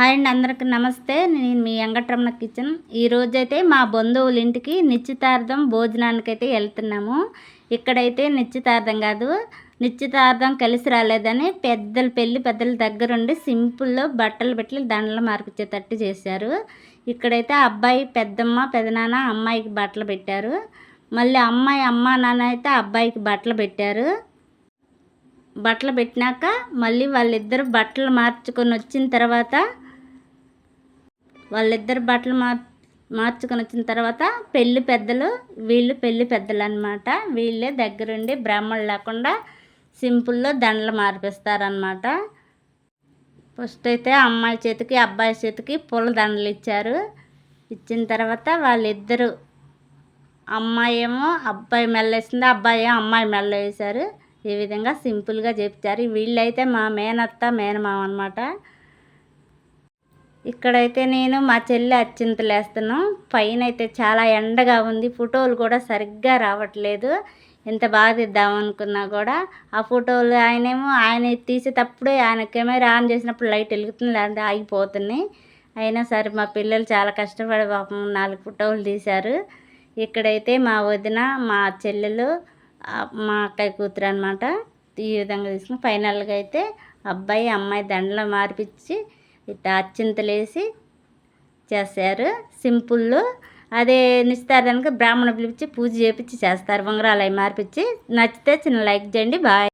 Hi అండి అందరికి నమస్తే. నేను మీ వెంకటరమణ కిచెన్. ఈరోజైతే మా బంధువుల ఇంటికి నిశ్చితార్థం భోజనానికైతే వెళ్తున్నాము. ఇక్కడైతే నిశ్చితార్థం కాదు నిశ్చితార్థం కలిసి రాలేదని పెద్దల పెళ్ళి పెద్దల దగ్గరుండి సింపుల్లో బట్టలు పెట్టి దండలు మార్పిచ్చేటట్టు చేశారు. ఇక్కడైతే అబ్బాయి పెద్దమ్మ పెదనాన్న అమ్మాయికి బట్టలు పెట్టారు. మళ్ళీ అమ్మాయి అమ్మ నాన్న అయితే అబ్బాయికి బట్టలు పెట్టారు. బట్టలు పెట్టినాక మళ్ళీ వాళ్ళిద్దరు బట్టలు మార్చుకొని వచ్చిన తర్వాత వాళ్ళిద్దరు బట్టలు మార్ మార్చుకొని వచ్చిన తర్వాత పెళ్ళి పెద్దలు వీళ్ళు పెళ్ళి పెద్దలు అనమాట వీళ్ళే దగ్గరుండి బ్రాహ్మణులు లేకుండా సింపుల్లో దండలు మార్పిస్తారనమాట ఫస్ట్ అయితే అమ్మాయి చేతికి అబ్బాయి చేతికి పూల దండలు ఇచ్చారు. ఇచ్చిన తర్వాత వాళ్ళిద్దరు అమ్మాయి ఏమో అబ్బాయి మెల్ల వేసింది అబ్బాయి ఏమో అమ్మాయి మెల్ల వేశారు. ఈ విధంగా సింపుల్గా చెప్తారు వీళ్ళైతే మా మేనత్త మేనమామ అనమాట ఇక్కడైతే నేను మా చెల్లి అచ్చింతలు వేస్తున్నాం పైన అయితే చాలా ఎండగా ఉంది. ఫోటోలు కూడా సరిగ్గా రావట్లేదు. ఎంత బాగా తీద్దామనుకున్నా కూడా. ఆ ఫోటోలు ఆయనేమో ఆయన తీసేటప్పుడే ఆయన కెమెరా ఆన్ చేసినప్పుడు లైట్ వెలుగుతుంది లేదంటే ఆగిపోతున్నాయి అయినా సరే మా పిల్లలు చాలా కష్టపడి పాపం నాలుగు ఫోటోలు తీశారు. ఇక్కడైతే మా వదిన మా చెల్లెలు మా అక్కయ్య కూతురు అనమాట ఈ విధంగా తీసుకుని ఫైనల్గా అయితే అబ్బాయి అమ్మాయి దండలు మార్పించి అచ్చింతలేసి చేస్తారు సింపుల్. అదే నిస్తారానికి బ్రాహ్మణ పిలిపించి పూజ చేపించి చేస్తారు. ఉంగరాలు అవి మార్పించి నచ్చితే చిన్న లైక్ చేయండి. బాయ్.